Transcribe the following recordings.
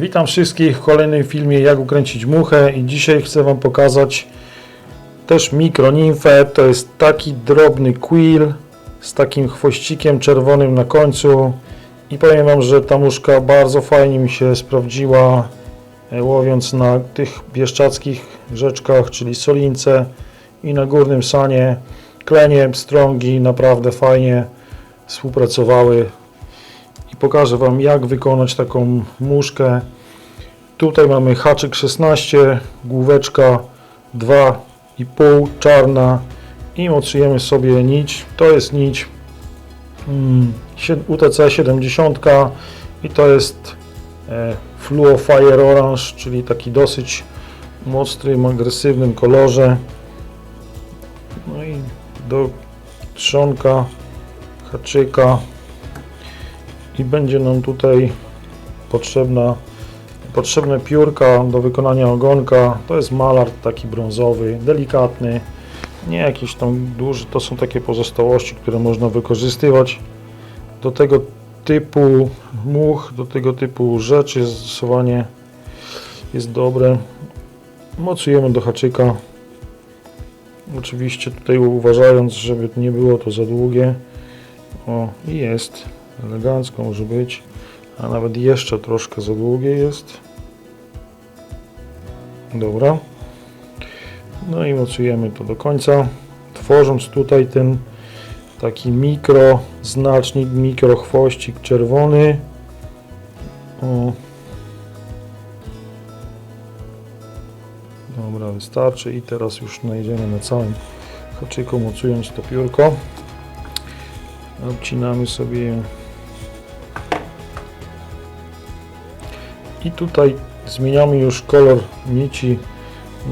Witam wszystkich w kolejnym filmie jak ukręcić muchę i dzisiaj chcę Wam pokazać też mikronimfę. To jest taki drobny quill z takim chwościkiem czerwonym na końcu i powiem Wam, że ta muszka bardzo fajnie mi się sprawdziła e, łowiąc na tych bieszczadzkich rzeczkach, czyli Solince i na Górnym Sanie. Klenie, pstrągi naprawdę fajnie współpracowały pokażę Wam jak wykonać taką muszkę. Tutaj mamy haczyk 16, główeczka 2,5 czarna i mocujemy sobie nić. To jest nić mm, UTC 70 i to jest e, Fluo Fire Orange, czyli taki dosyć mocnym, agresywnym kolorze. No i do trzonka haczyka i będzie nam tutaj potrzebna potrzebne piórka do wykonania ogonka. To jest malar taki brązowy, delikatny. Nie jakiś tam duży, to są takie pozostałości, które można wykorzystywać. Do tego typu much, do tego typu rzeczy zastosowanie jest dobre. Mocujemy do haczyka. Oczywiście tutaj uważając, żeby nie było to za długie. O, i jest. Elegancko może być. A nawet jeszcze troszkę za długie jest. Dobra. No i mocujemy to do końca. Tworząc tutaj ten taki mikro znacznik, mikro chwościk czerwony. O. Dobra, wystarczy i teraz już najdziemy na całym haczyku mocując to piórko. Obcinamy sobie I tutaj zmieniamy już kolor nici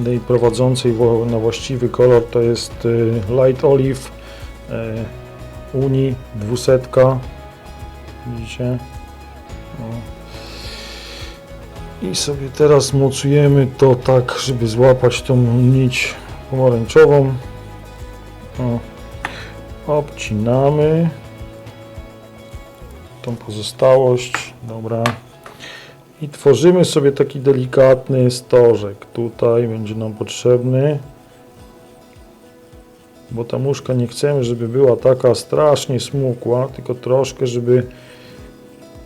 tej prowadzącej na właściwy kolor. To jest y, Light Olive y, Uni 200. Widzicie? I sobie teraz mocujemy to tak, żeby złapać tą nić pomarańczową. O obcinamy tą pozostałość, dobra i tworzymy sobie taki delikatny stożek, tutaj będzie nam potrzebny. Bo ta muszka nie chcemy, żeby była taka strasznie smukła, tylko troszkę, żeby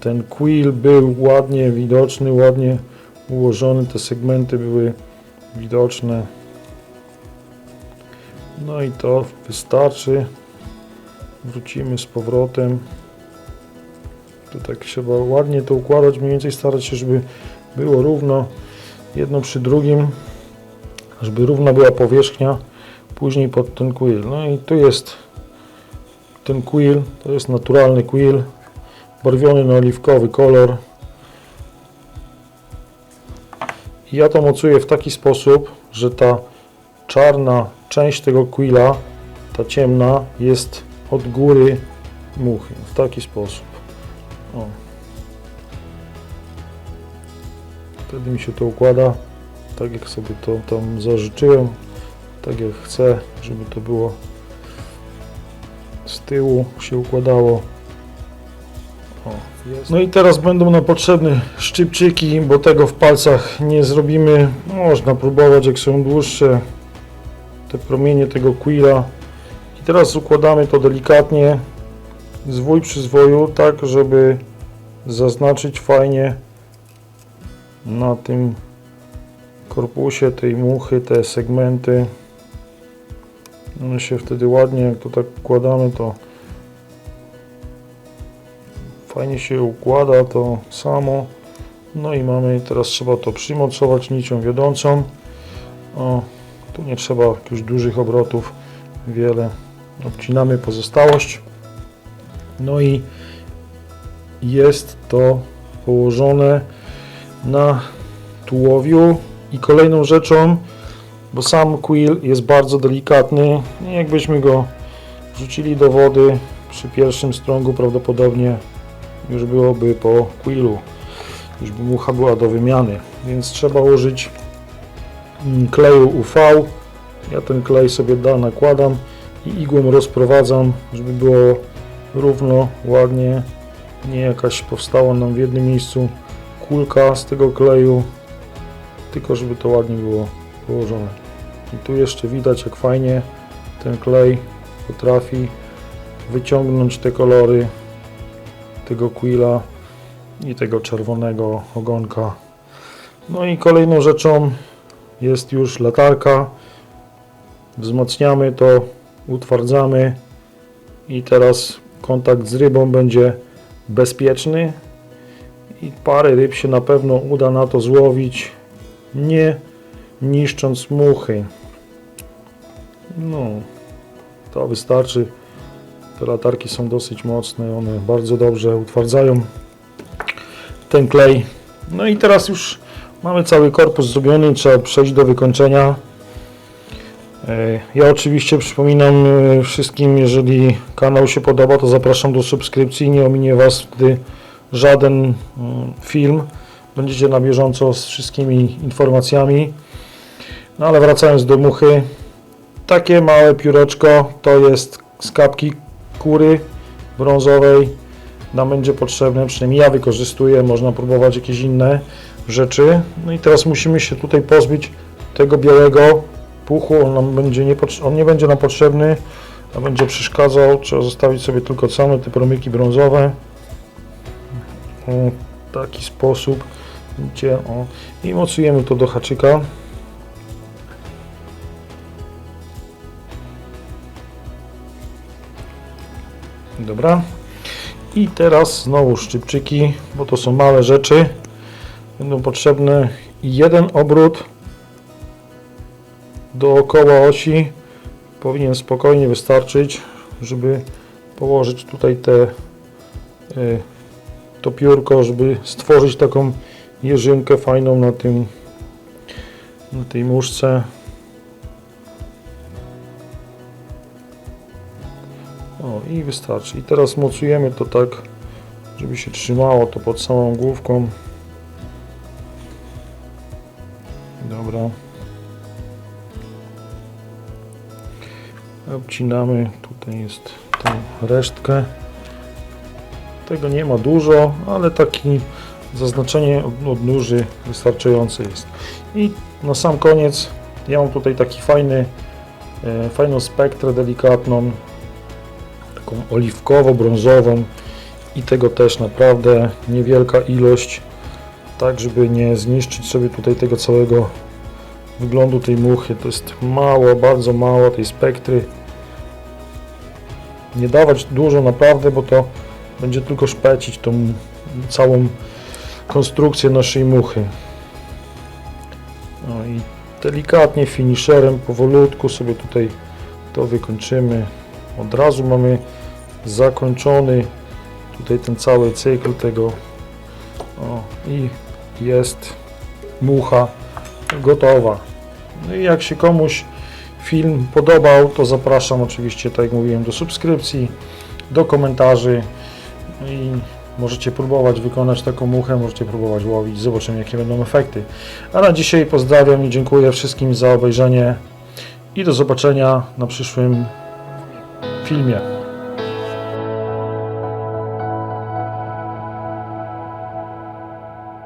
ten quill był ładnie widoczny, ładnie ułożony, te segmenty były widoczne. No i to wystarczy. Wrócimy z powrotem tu tak trzeba ładnie to układać mniej więcej starać się żeby było równo jedno przy drugim żeby równa była powierzchnia później pod ten quill no i tu jest ten quill to jest naturalny quill barwiony na oliwkowy kolor I ja to mocuję w taki sposób że ta czarna część tego quilla ta ciemna jest od góry muchy. W taki sposób. O. Wtedy mi się to układa tak jak sobie to tam zażyczyłem. Tak jak chcę, żeby to było z tyłu się układało. O. No i teraz będą nam potrzebne szczypczyki, bo tego w palcach nie zrobimy. Można próbować jak są dłuższe te promienie tego quilla. I teraz układamy to delikatnie, zwój przy zwoju, tak żeby zaznaczyć fajnie na tym korpusie tej muchy te segmenty. One się wtedy ładnie, jak to tak układamy, to fajnie się układa to samo. No i mamy, teraz trzeba to przymocować nicią wiodącą. O, tu nie trzeba jakichś dużych obrotów, wiele. Obcinamy pozostałość. No i jest to położone na tułowiu. I kolejną rzeczą, bo sam quill jest bardzo delikatny, jakbyśmy go wrzucili do wody przy pierwszym strągu prawdopodobnie już byłoby po quillu, już by mucha była do wymiany, więc trzeba użyć kleju UV. Ja ten klej sobie da nakładam i igłą rozprowadzam, żeby było równo, ładnie, nie jakaś powstała nam w jednym miejscu kulka z tego kleju, tylko żeby to ładnie było położone. I tu jeszcze widać jak fajnie ten klej potrafi wyciągnąć te kolory tego quilla i tego czerwonego ogonka. No i kolejną rzeczą jest już latarka. Wzmacniamy to, utwardzamy i teraz kontakt z rybą będzie bezpieczny i parę ryb się na pewno uda na to złowić, nie niszcząc muchy. No, to wystarczy. Te latarki są dosyć mocne, one bardzo dobrze utwardzają ten klej. No i teraz już mamy cały korpus zrobiony, trzeba przejść do wykończenia. E, Ja oczywiście przypominam e, wszystkim, jeżeli kanał się podoba, to zapraszam do subskrypcji. Nie ominie Was wtedy żaden mm, film. Będziecie na bieżąco z wszystkimi informacjami. No ale wracając do muchy, takie małe pióreczko to jest z kapki kury brązowej. Nam będzie potrzebne, przynajmniej ja wykorzystuję, można próbować jakieś inne rzeczy. No i teraz musimy się tutaj pozbyć tego białego on, nam będzie nie, on nie będzie nam potrzebny, a będzie przeszkadzał. Trzeba zostawić sobie tylko same te promyki brązowe. W taki sposób. Widzicie, o. I mocujemy to do haczyka. Dobra. I teraz znowu szczypczyki, bo to są małe rzeczy. Będą potrzebne jeden obrót dookoła osi. Powinien spokojnie wystarczyć, żeby położyć tutaj te y, to piórko, żeby stworzyć taką jeżynkę fajną na tym na tej muszce. O i wystarczy. I teraz mocujemy to tak, żeby się trzymało to pod samą główką. Dobra. Obcinamy. Tutaj jest tą resztkę. Tego nie ma dużo, ale taki zaznaczenie od- odnóży wystarczające jest. I na sam koniec ja mam tutaj taki fajny, e, fajną spektrę delikatną, taką oliwkowo-brązową i tego też naprawdę niewielka ilość, tak żeby nie zniszczyć sobie tutaj tego całego wyglądu tej muchy. To jest mało, bardzo mało tej spektry. Nie dawać dużo naprawdę, bo to będzie tylko szpecić tą całą konstrukcję naszej muchy. No i delikatnie finisherem, powolutku sobie tutaj to wykończymy. Od razu mamy zakończony tutaj ten cały cykl tego o, i jest mucha gotowa. No i jak się komuś film podobał, to zapraszam oczywiście, tak jak mówiłem, do subskrypcji, do komentarzy i możecie próbować wykonać taką muchę, możecie próbować łowić, zobaczymy jakie będą efekty. A na dzisiaj pozdrawiam i dziękuję wszystkim za obejrzenie i do zobaczenia na przyszłym filmie.